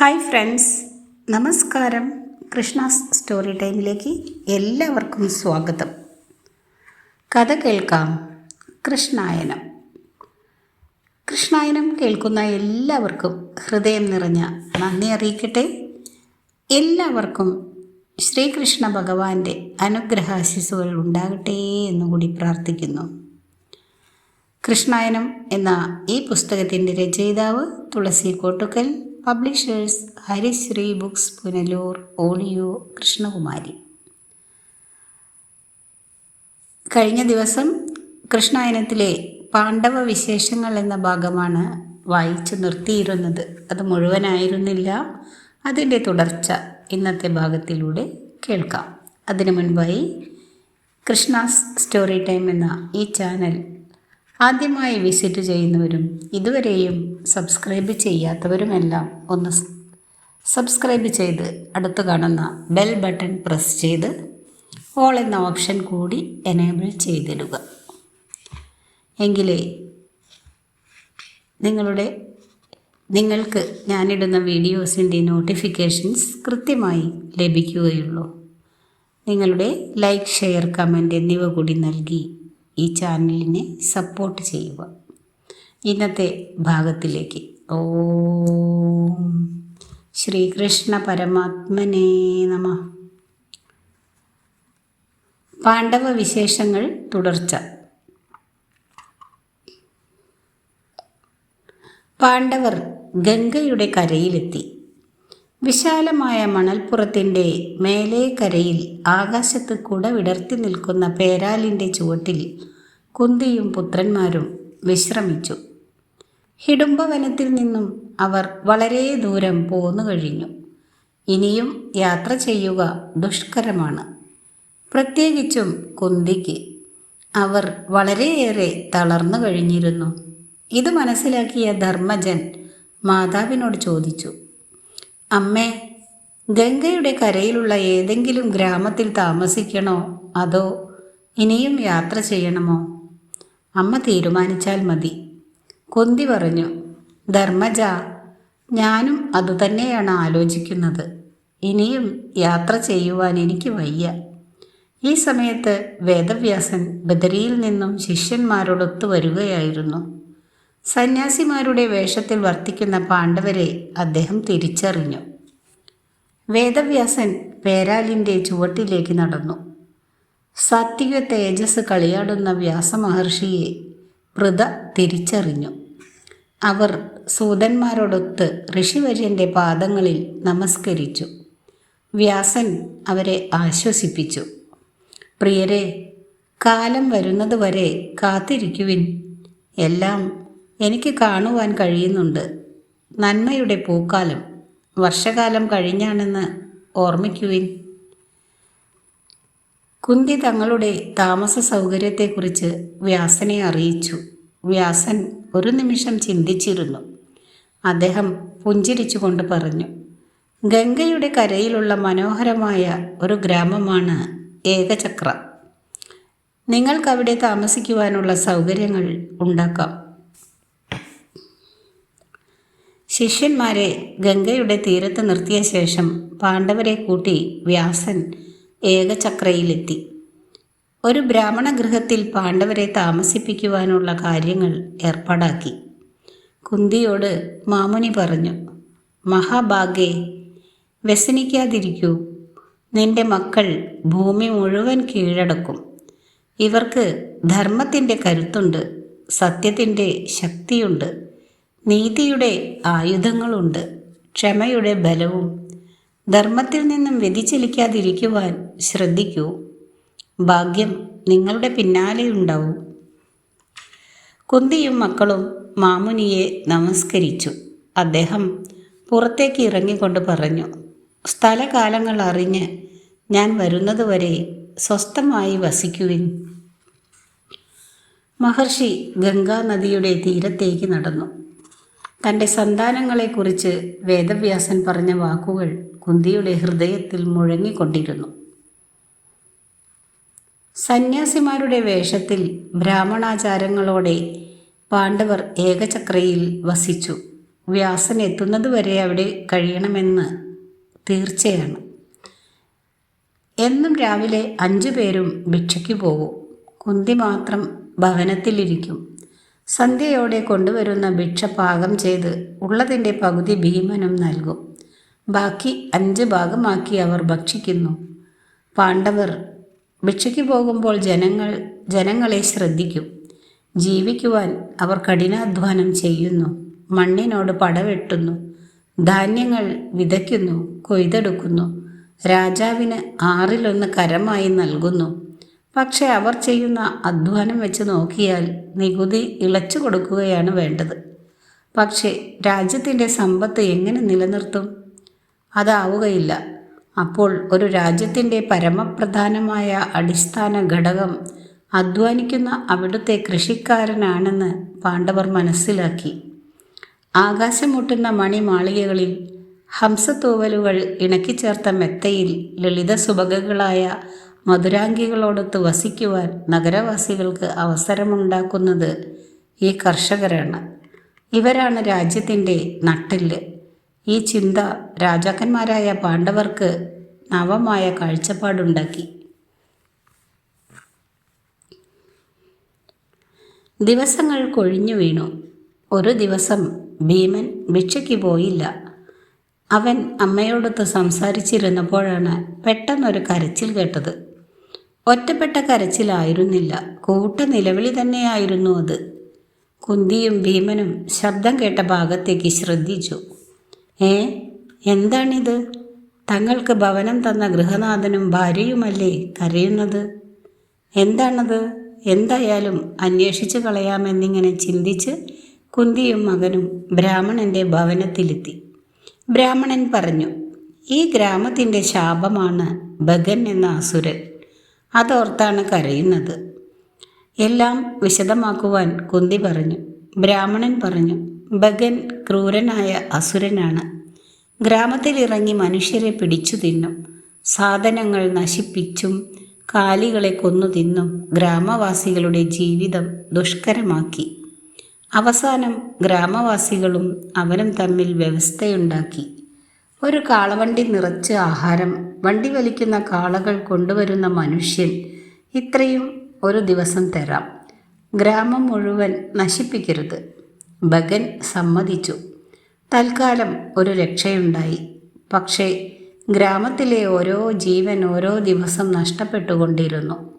Hi friends. നമസ്കാരം. Krishna's story ടൈമിലേക്ക് എല്ലാവർക്കും സ്വാഗതം. കഥ കേൾക്കാം. കൃഷ്ണായനം. കൃഷ്ണായനം കേൾക്കുന്ന എല്ലാവർക്കും ഹൃദയം നിറഞ്ഞ നന്ദി അറിയിക്കട്ടെ. എല്ലാവർക്കും ശ്രീകൃഷ്ണ ഭഗവാന്റെ അനുഗ്രഹാശിസുകൾ ഉണ്ടാകട്ടെ എന്നുകൂടി പ്രാർത്ഥിക്കുന്നു. കൃഷ്ണായനം എന്ന ഈ പുസ്തകത്തിന്റെ രചയിതാവ് തുളസി കോട്ടുക്കൽ. പബ്ലിഷേഴ്സ് ഹരിശ്രീ ബുക്സ് പുനലൂർ ഓളിയോ കൃഷ്ണകുമാരി. കഴിഞ്ഞ ദിവസം കൃഷ്ണായനത്തിലെ പാണ്ഡവ വിശേഷങ്ങൾ എന്ന ഭാഗമാണ് വായിച്ചു നിർത്തിയിരുന്നത്. അത് മുഴുവനായിരുന്നില്ല. അതിന്റെ തുടർച്ച ഇന്നത്തെ ഭാഗത്തിലൂടെ കേൾക്കാം. അതിനു മുൻപായി കൃഷ്ണാസ് സ്റ്റോറി ടൈം എന്ന ഈ ചാനൽ ആദ്യമായി വിസിറ്റ് ചെയ്യുന്നവരും ഇതുവരെയും സബ്സ്ക്രൈബ് ചെയ്യാത്തവരുമെല്ലാം ഒന്ന് സബ്സ്ക്രൈബ് ചെയ്ത് അടുത്ത് കാണുന്ന ബെൽ ബട്ടൺ പ്രസ് ചെയ്ത് ഓൾ എന്ന ഓപ്ഷൻ കൂടി എനേബിൾ ചെയ്തിടുക. എങ്കിലേ നിങ്ങളുടെ നിങ്ങൾക്ക് ഞാനിടുന്ന വീഡിയോസിന്റെ നോട്ടിഫിക്കേഷൻസ് കൃത്യമായി ലഭിക്കുകയുള്ളൂ. നിങ്ങളുടെ ലൈക്ക് ഷെയർ കമന്റ് എന്നിവ കൂടി നൽകി ഈ ചാനലിനെ സപ്പോർട്ട് ചെയ്യുക. ഇന്നത്തെ ഭാഗത്തിലേക്ക്. ഓം ശ്രീകൃഷ്ണ പരമാത്മനേ നമ. പാണ്ഡവ വിശേഷങ്ങൾ തുടർച്ച. പാണ്ഡവർ ഗംഗയുടെ കരയിലെത്തി. വിശാലമായ മണൽപ്പുറത്തിന്റെ കരയിൽ ആകാശത്ത് കുട വിടർത്തി നിൽക്കുന്ന പേരാലിന്റെ ചുവട്ടിൽ കുന്തിയും പുത്രന്മാരും വിശ്രമിച്ചു. ഹിഡുംബവനത്തിൽ നിന്നും അവർ വളരെ ദൂരം പോന്നു കഴിഞ്ഞു. ഇനിയും യാത്ര ചെയ്യുക ദുഷ്കരമാണ്. പ്രത്യേകിച്ചും കുന്തിക്ക്. അവർ വളരെയേറെ തളർന്നു കഴിഞ്ഞിരുന്നു. ഇത് മനസ്സിലാക്കിയ ധർമ്മജൻ മാതാവിനോട് ചോദിച്ചു അമ്മേ ഗംഗയുടെ കരയിലുള്ള ഏതെങ്കിലും ഗ്രാമത്തിൽ താമസിക്കണോ? അതോ ഇനിയും യാത്ര ചെയ്യണമോ? അമ്മ തീരുമാനിച്ചാൽ മതി. കൊന്തി പറഞ്ഞു ധർമ്മജ ഞാനും അതുതന്നെയാണ് ആലോചിക്കുന്നത്. ഇനിയും യാത്ര ചെയ്യുവാൻ എനിക്ക് വയ്യ. ഈ സമയത്ത് വേദവ്യാസൻ ബദരിയിൽ നിന്നും ശിഷ്യന്മാരോടൊത്തു വരികയായിരുന്നു. സന്യാസിമാരുടെ വേഷത്തിൽ വർത്തിക്കുന്ന പാണ്ഡവരെ അദ്ദേഹം തിരിച്ചറിഞ്ഞു. വേദവ്യാസൻ പേരാലിന്റെ ചുവട്ടിലേക്ക് നടന്നു. സാത്വിക തേജസ് കളിയാടുന്ന വ്യാസമഹർഷിയെ വൃത തിരിച്ചറിഞ്ഞു. അവർ സൂതന്മാരോടൊത്ത് ഋഷിവര്യന്റെ പാദങ്ങളിൽ നമസ്കരിച്ചു. വ്യാസൻ അവരെ ആശ്വസിപ്പിച്ചു. പ്രിയരെ കാലം വരുന്നതുവരെ കാത്തിരിക്കുവിൻ. എല്ലാം എനിക്ക് കാണുവാൻ കഴിയുന്നുണ്ട്. നന്മയുടെ പൂക്കാലം. വർഷകാലം കഴിഞ്ഞാണെന്ന് ഓർമ്മിക്കുവിൻ. കുന്തി തങ്ങളുടെ താമസ സൗകര്യത്തെക്കുറിച്ച് വ്യാസനെ അറിയിച്ചു. വ്യാസൻ ഒരു നിമിഷം ചിന്തിച്ചിരുന്നു. അദ്ദേഹം പുഞ്ചിരിച്ചുകൊണ്ട് പറഞ്ഞു ഗംഗയുടെ കരയിലുള്ള മനോഹരമായ ഒരു ഗ്രാമമാണ് ഏകചക്ര. നിങ്ങൾക്കവിടെ താമസിക്കുവാനുള്ള സൗകര്യങ്ങൾ ഉണ്ടാക്കാം. ശിഷ്യന്മാരെ ഗംഗയുടെ തീരത്ത് നിർത്തിയ ശേഷം പാണ്ഡവരെ കൂട്ടി വ്യാസൻ ഏകചക്രയിലെത്തി. ഒരു ബ്രാഹ്മണ ഗൃഹത്തിൽ പാണ്ഡവരെ താമസിപ്പിക്കുവാനുള്ള കാര്യങ്ങൾ ഏർപ്പാടാക്കി. കുന്തിയോട് മാമുനി പറഞ്ഞു മഹാഭാഗ്യേ വ്യസനിക്കാതിരിക്കൂ. നിന്റെ മക്കൾ ഭൂമി മുഴുവൻ കീഴടക്കും. ഇവർക്ക് ധർമ്മത്തിന്റെ കരുത്തുണ്ട് സത്യത്തിന്റെ ശക്തിയുണ്ട്. നീതിയുടെ ആയുധങ്ങളുണ്ട്. ക്ഷമയുടെ ബലവും ധർമ്മത്തിൽ നിന്നും വ്യതിചലിക്കാതിരിക്കുവാൻ ശ്രദ്ധിക്കൂ. ഭാഗ്യം നിങ്ങളുടെ പിന്നാലെ ഉണ്ടാവും. കുന്തിയും മക്കളും മാമുനിയെ നമസ്കരിച്ചു. അദ്ദേഹം പുറത്തേക്ക് ഇറങ്ങിക്കൊണ്ട് പറഞ്ഞു സ്ഥലകാലങ്ങൾ അറിഞ്ഞ് ഞാൻ വരുന്നതുവരെ സ്വസ്ഥമായി വസിക്കുവിൻ. മഹർഷി ഗംഗാനദിയുടെ തീരത്തേക്ക് നടന്നു. തന്റെ സന്താനങ്ങളെക്കുറിച്ച് വേദവ്യാസൻ പറഞ്ഞ വാക്കുകൾ കുന്തിയുടെ ഹൃദയത്തിൽ മുഴങ്ങിക്കൊണ്ടിരുന്നു. സന്യാസിമാരുടെ വേഷത്തിൽ ബ്രാഹ്മണാചാരങ്ങളോടെ പാണ്ഡവർ ഏകചക്രയിൽ വസിച്ചു. വ്യാസൻ എത്തുന്നതുവരെ അവിടെ കഴിയണമെന്ന് തീർച്ചയാണ്. എന്നും രാവിലെ അഞ്ചു പേരും ഭിക്ഷയ്ക്ക് പോകും കുന്തി മാത്രം ഭവനത്തിലിരിക്കും. സന്ധ്യയോടെ കൊണ്ടുവരുന്ന ഭിക്ഷ പാകം ചെയ്ത് ഉള്ളതിന്റെ പകുതി ഭീമനും നൽകും. ബാക്കി അഞ്ച് ഭാഗമാക്കി അവർ ഭക്ഷിക്കുന്നു. പാണ്ഡവർ ഭിക്ഷയ്ക്ക് പോകുമ്പോൾ ജനങ്ങൾ ജനങ്ങളെ ശ്രദ്ധിക്കും. ജീവിക്കുവാൻ അവർ കഠിനാധ്വാനം ചെയ്യുന്നു. മണ്ണിനോട് പടവെട്ടുന്നു. ധാന്യങ്ങൾ വിതയ്ക്കുന്നു കൊയ്തെടുക്കുന്നു. രാജാവിന് ആറിലൊന്ന് കരമായി നൽകുന്നു. പക്ഷെ അവർ ചെയ്യുന്ന അധ്വാനം വെച്ച് നോക്കിയാൽ നികുതി ഇളച്ചു കൊടുക്കുകയാണ് വേണ്ടത്. പക്ഷേ രാജ്യത്തിന്റെ സമ്പത്ത് എങ്ങനെ നിലനിർത്തും? അതാവുകയില്ല. അപ്പോൾ ഒരു രാജ്യത്തിന്റെ പരമപ്രധാനമായ അടിസ്ഥാന ഘടകം അധ്വാനിക്കുന്ന അവിടുത്തെ കൃഷിക്കാരനാണെന്ന് പാണ്ഡവർ മനസ്സിലാക്കി. ആകാശം മുട്ടുന്ന മണിമാളികകളിൽ ഹംസത്തൂവലുകൾ ഇണക്കിച്ചേർത്ത മെത്തയിൽ ലളിത സുഭഗകളായ മധുരാംഗികളോടൊത്ത് വസിക്കുവാൻ നഗരവാസികൾക്ക് അവസരമുണ്ടാക്കുന്നത് ഈ കർഷകരാണ്. ഇവരാണ് രാജ്യത്തിന്റെ നട്ടിൽ. ഈ ചിന്ത രാജാക്കന്മാരായ പാണ്ഡവർക്ക് നവമായ കാഴ്ചപ്പാടുണ്ടാക്കി. ദിവസങ്ങൾ കൊഴിഞ്ഞു വീണു. ഒരു ദിവസം ഭീമൻ ഭിക്ഷയ്ക്ക് പോയില്ല. അവൻ അമ്മയോടൊത്ത് സംസാരിച്ചിരുന്നപ്പോഴാണ് പെട്ടെന്നൊരു കരച്ചിൽ കേട്ടത്. ഒറ്റപ്പെട്ട കരച്ചിലായിരുന്നില്ല. കൂട്ട നിലവിളി തന്നെയായിരുന്നു അത്. കുന്തിയും ഭീമനും ശബ്ദം കേട്ട ഭാഗത്തേക്ക് ശ്രദ്ധിച്ചു. ഏ എന്താണിത്? തങ്ങൾക്ക് ഭവനം തന്ന ഗൃഹനാഥനും ഭാര്യയുമല്ലേ കരയുന്നത്? എന്താണത്? എന്തായാലും അന്വേഷിച്ചു കളയാമെന്നിങ്ങനെ ചിന്തിച്ച് കുന്തിയും മകനും ബ്രാഹ്മണന്റെ ഭവനത്തിലെത്തി. ബ്രാഹ്മണൻ പറഞ്ഞു ഈ ഗ്രാമത്തിന്റെ ശാപമാണ് ഭഗൻ എന്ന അസുരൻ. അതോർത്താണ് കരയുന്നത്. എല്ലാം വിശദമാക്കുവാൻ കുന്തി പറഞ്ഞു. ബ്രാഹ്മണൻ പറഞ്ഞു ഭഗൻ ക്രൂരനായ അസുരനാണ്. ഗ്രാമത്തിലിറങ്ങി മനുഷ്യരെ പിടിച്ചു തിന്നും. സാധനങ്ങൾ നശിപ്പിച്ചും കാലികളെ കൊന്നു തിന്നും ഗ്രാമവാസികളുടെ ജീവിതം ദുഷ്കരമാക്കി. അവസാനം ഗ്രാമവാസികളും അവനും തമ്മിൽ വ്യവസ്ഥയുണ്ടാക്കി. ഒരു കാളവണ്ടി നിറച്ച് ആഹാരം വണ്ടി വലിക്കുന്ന കാളകൾ കൊണ്ടുവരുന്ന മനുഷ്യൻ ഇത്രയും ഒരു ദിവസം തരാം. ഗ്രാമം മുഴുവൻ നശിപ്പിക്കരുത്. ഭഗൻ സമ്മതിച്ചു. തൽക്കാലം ഒരു രക്ഷയുണ്ടായി. പക്ഷേ ഗ്രാമത്തിലെ ഓരോ ജീവൻ ഓരോ ദിവസം നഷ്ടപ്പെട്ടുകൊണ്ടിരുന്നു.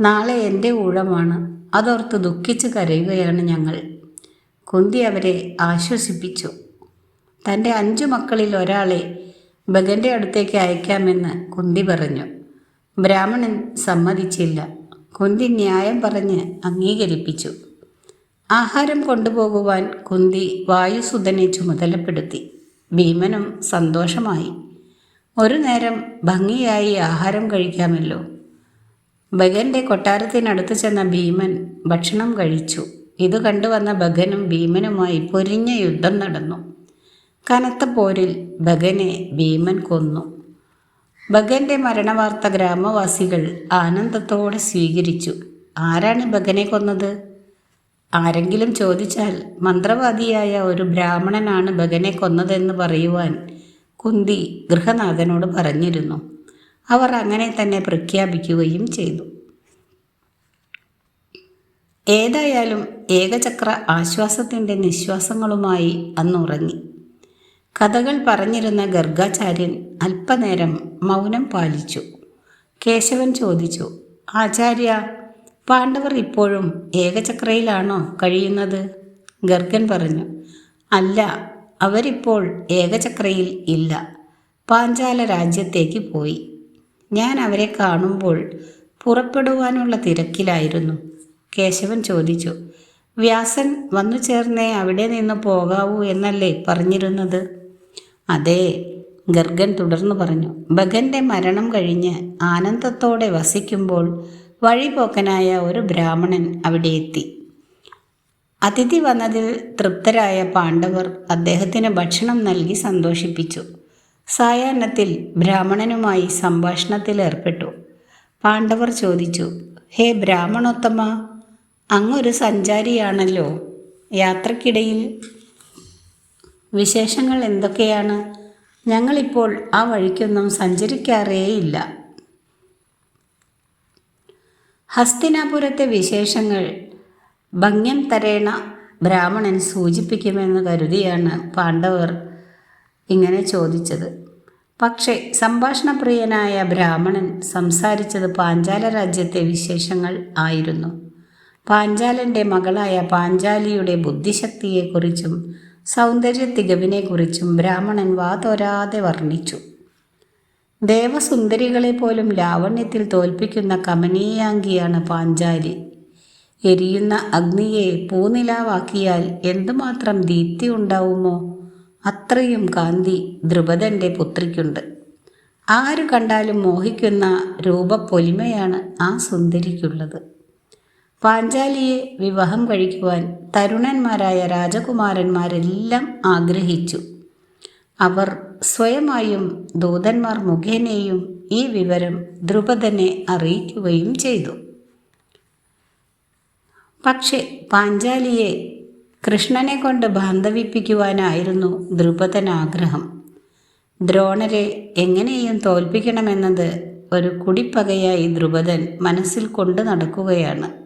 നാളെ എന്റെ ഊഴമാണ്. അതോർത്ത് ദുഃഖിച്ച് കരയുകയാണ് ഞങ്ങൾ. കുന്തി അവരെ ആശ്വസിപ്പിച്ചു. തന്റെ അഞ്ചു മക്കളിൽ ഒരാളെ ബഗന്റെ അടുത്തേക്ക് അയക്കാമെന്ന് കുന്തി പറഞ്ഞു. ബ്രാഹ്മണൻ സമ്മതിച്ചില്ല. കുന്തി ന്യായം പറഞ്ഞ് അംഗീകരിപ്പിച്ചു. ആഹാരം കൊണ്ടുപോകുവാൻ കുന്തി വായുസുധനെ ചുമതലപ്പെടുത്തി. ഭീമനും സന്തോഷമായി. ഒരു നേരം ഭംഗിയായി ആഹാരം കഴിക്കാമല്ലോ. ഭഗന്റെ കൊട്ടാരത്തിനടുത്ത് ചെന്ന ഭീമൻ ഭക്ഷണം കഴിച്ചു. ഇത് കണ്ടുവന്ന ഭഗനും ഭീമനുമായി പൊരിഞ്ഞ യുദ്ധം നടന്നു. കനത്ത പോരിൽ ഭഗനെ ഭീമൻ കൊന്നു. ഭഗന്റെ മരണവാർത്ത ഗ്രാമവാസികൾ ആനന്ദത്തോടെ സ്വീകരിച്ചു. ആരാണ് ഭഗനെ കൊന്നത്? ആരെങ്കിലും ചോദിച്ചാൽ മന്ത്രവാദിയായ ഒരു ബ്രാഹ്മണനാണ് ഭഗനെ കൊന്നതെന്ന് പറയുവാൻ കുന്തി ഗൃഹനാഥനോട് പറഞ്ഞിരുന്നു. അവർ അങ്ങനെ തന്നെ പ്രഖ്യാപിക്കുകയും ചെയ്തു. ഏതായാലും ഏകചക്ര ആശ്വാസത്തിന്റെ നിശ്വാസങ്ങളുമായി അന്നുറങ്ങി. കഥകൾ പറഞ്ഞിരുന്ന ഗർഗാചാര്യൻ അല്പനേരം മൗനം പാലിച്ചു. കേശവൻ ചോദിച്ചു ആചാര്യ പാണ്ഡവർ ഇപ്പോഴും ഏകചക്രയിലാണോ കഴിയുന്നത്? ഗർഗൻ പറഞ്ഞു അല്ല അവരിപ്പോൾ ഏകചക്രയിൽ ഇല്ല. പാഞ്ചാല രാജ്യത്തേക്ക് പോയി. ഞാൻ അവരെ കാണുമ്പോൾ പുറപ്പെടുവാനുള്ള തിരക്കിലായിരുന്നു. കേശവൻ ചോദിച്ചു വ്യാസൻ വന്നു ചേർന്നേ അവിടെ നിന്ന് പോകാവൂ എന്നല്ലേ പറഞ്ഞിരുന്നത്? അതെ ഗർഗൻ തുടർന്നു പറഞ്ഞു. ഭഗന്റെ മരണം കഴിഞ്ഞ് ആനന്ദത്തോടെ വസിക്കുമ്പോൾ വഴിപോക്കനായ ഒരു ബ്രാഹ്മണൻ അവിടെ എത്തി. അതിഥി വന്നതിൽ തൃപ്തരായ പാണ്ഡവർ അദ്ദേഹത്തിന് ഭക്ഷണം നൽകി സന്തോഷിപ്പിച്ചു. സായാഹ്നത്തിൽ ബ്രാഹ്മണനുമായി സംഭാഷണത്തിൽ ഏർപ്പെട്ടു. പാണ്ഡവർ ചോദിച്ചു ഹേ ബ്രാഹ്മണോത്തമ അങ്ങൊരു സഞ്ചാരിയാണല്ലോ യാത്രക്കിടയിൽ? വിശേഷങ്ങൾ എന്തൊക്കെയാണ്? ഞങ്ങളിപ്പോൾ ആ വഴിക്കൊന്നും സഞ്ചരിക്കാറേയില്ല. ഹസ്തിനാപുരത്തെ വിശേഷങ്ങൾ ഭംഗ്യം തരേണ ബ്രാഹ്മണൻ സൂചിപ്പിക്കുമെന്ന് കരുതിയാണ് പാണ്ഡവർ ഇങ്ങനെ ചോദിച്ചത്. പക്ഷേ സംഭാഷണപ്രിയനായ ബ്രാഹ്മണൻ സംസാരിച്ചത് പാഞ്ചാല രാജ്യത്തെ വിശേഷങ്ങൾ ആയിരുന്നു. പാഞ്ചാലന്റെ മകളായ പാഞ്ചാലിയുടെ ബുദ്ധിശക്തിയെക്കുറിച്ചും സൗന്ദര്യ തികവിനെക്കുറിച്ചും ബ്രാഹ്മണൻ വാതോരാതെ വർണിച്ചു. ദേവസുന്ദരികളെ പോലും ലാവണ്യത്തിൽ തോൽപ്പിക്കുന്ന കമനീയാംഗിയാണ് പാഞ്ചാലി. എരിയുന്ന അഗ്നിയെ പൂനിലാവാക്കിയാൽ എന്തുമാത്രം ദീപ്തി ഉണ്ടാവുമോ? അത്രയും കാന്തി ദ്രുപദന്റെ പുത്രിക്കുണ്ട്. ആര് കണ്ടാലും മോഹിക്കുന്ന രൂപപ്പൊലിമയാണ് ആ സുന്ദരിക്കുള്ളത്. പാഞ്ചാലിയെ വിവാഹം കഴിക്കുവാൻ തരുണന്മാരായ രാജകുമാരന്മാരെല്ലാം ആഗ്രഹിച്ചു. അവർ സ്വയമായും ദൂതന്മാർ മുഖേനയും ഈ വിവരം ദ്രുപദനെ അറിയിക്കുകയും ചെയ്തു. പക്ഷെ പാഞ്ചാലിയെ കൃഷ്ണനെ കൊണ്ട് ബാന്ധവിപ്പിക്കുവാനായിരുന്നു ദ്രുപദൻ ആഗ്രഹം. ദ്രോണരെ എങ്ങനെയും തോൽപ്പിക്കണമെന്നത് ഒരു കുടിപ്പകയായി ദ്രുപദൻ മനസ്സിൽ കൊണ്ടു നടക്കുകയാണ്.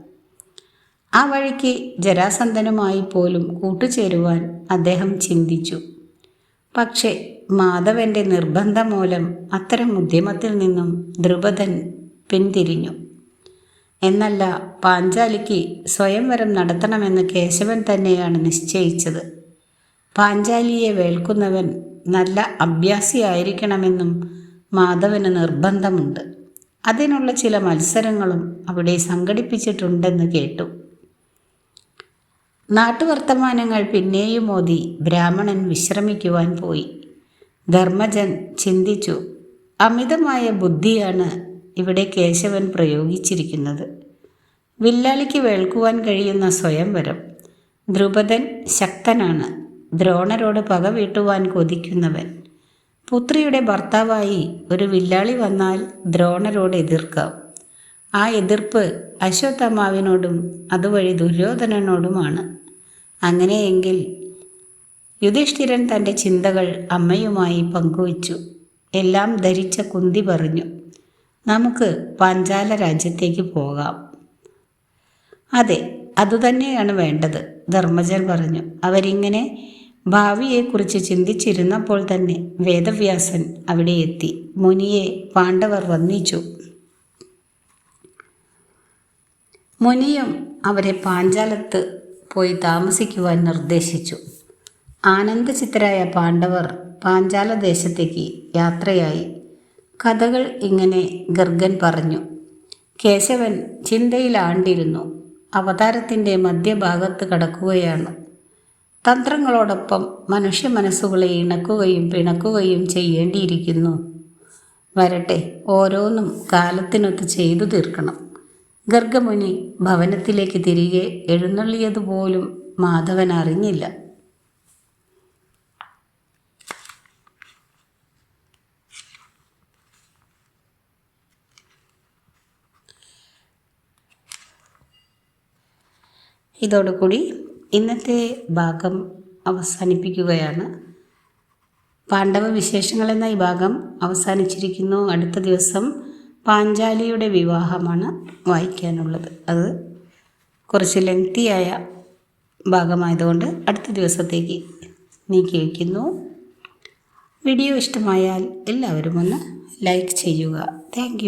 ആ വഴിക്ക് ജരാസന്ധനുമായി പോലും കൂട്ടുചേരുവാൻ അദ്ദേഹം ചിന്തിച്ചു. പക്ഷേ മാധവന്റെ നിർബന്ധം മൂലം അത്തരം ഉദ്യമത്തിൽ നിന്നും ദ്രുപദൻ പിന്തിരിഞ്ഞു. എന്നല്ല പാഞ്ചാലിക്ക് സ്വയംവരം നടത്തണമെന്ന് കേശവൻ തന്നെയാണ് നിശ്ചയിച്ചത്. പാഞ്ചാലിയെ വേൾക്കുന്നവൻ നല്ല അഭ്യാസിയായിരിക്കണമെന്നും മാധവന് നിർബന്ധമുണ്ട്. അതിനുള്ള ചില മത്സരങ്ങളും അവിടെ സംഘടിപ്പിച്ചിട്ടുണ്ടെന്ന് കേട്ടു. നാട്ടുവർത്തമാനങ്ങൾ പിന്നെയും മോദി ബ്രാഹ്മണൻ വിശ്രമിക്കുവാൻ പോയി. ധർമ്മജൻ ചിന്തിച്ചു അമിതമായ ബുദ്ധിയാണ് ഇവിടെ കേശവൻ പ്രയോഗിച്ചിരിക്കുന്നത്. വില്ലാളിക്ക് വേൾക്കുവാൻ കഴിയുന്ന സ്വയംവരം. ദ്രുപദൻ ശക്തനാണ് ദ്രോണരോട് പക വീട്ടുവാൻ കൊതിക്കുന്നവൻ. പുത്രിയുടെ ഭർത്താവായി ഒരു വില്ലാളി വന്നാൽ ദ്രോണരോട് എതിർക്കാം. ആ എതിർപ്പ് അശ്വത്ഥമാവിനോടും അതുവഴി ദുര്യോധനനോടുമാണ്. അങ്ങനെയെങ്കിൽ യുധിഷ്ഠിരൻ തന്റെ ചിന്തകൾ അമ്മയുമായി പങ്കുവച്ചു. എല്ലാം ധരിച്ച കുന്തി പറഞ്ഞു നമുക്ക് പാഞ്ചാല രാജ്യത്തേക്ക് പോകാം. അതെ അതുതന്നെയാണ് വേണ്ടത് ധർമ്മജൻ പറഞ്ഞു. അവരിങ്ങനെ ഭാവിയെക്കുറിച്ച് ചിന്തിച്ചിരുന്നപ്പോൾ തന്നെ വേദവ്യാസൻ അവിടെ എത്തി. മുനിയെ പാണ്ഡവർ വന്നിച്ചു മുനിയും അവരെ പാഞ്ചാലത്ത് പോയി താമസിക്കുവാൻ നിർദ്ദേശിച്ചു. ആനന്ദചിത്തരായ പാണ്ഡവർ പാഞ്ചാല ദേശത്തേക്ക് യാത്രയായി. കഥകൾ ഇങ്ങനെ ഗർഗൻ പറഞ്ഞു. കേശവൻ ചിന്തയിലാണ്ടിരുന്നു. അവതാരത്തിന്റെ മധ്യഭാഗത്ത് കടക്കുകയാണ്. തന്ത്രങ്ങളോടൊപ്പം മനുഷ്യ മനസ്സുകളെ ഇണക്കുകയും പിണക്കുകയും ചെയ്യേണ്ടിയിരിക്കുന്നു. വരട്ടെ ഓരോന്നും കാലത്തിനൊത്ത് ചെയ്തു തീർക്കണം. ഗർഗമുനി ഭവനത്തിലേക്ക് തിരികെ എഴുന്നള്ളിയതുപോലും മാധവൻ അറിഞ്ഞില്ല. ഇതോടുകൂടി ഇന്നത്തെ ഭാഗം അവസാനിപ്പിക്കുകയാണ്. പാണ്ഡവ വിശേഷങ്ങൾ എന്ന ഈ ഭാഗം അവസാനിച്ചിരിക്കുന്നു. അടുത്ത ദിവസം പാഞ്ചാലിയുടെ വിവാഹമാണ് വായിക്കാനുള്ളത്. അത് കുറച്ച് ലെങ്തിയായ ഭാഗമായതുകൊണ്ട് അടുത്ത ദിവസത്തേക്ക് നീക്കി വയ്ക്കുന്നു വീഡിയോ ഇഷ്ടമായാൽ എല്ലാവരും ഒന്ന് ലൈക്ക് ചെയ്യുക. താങ്ക്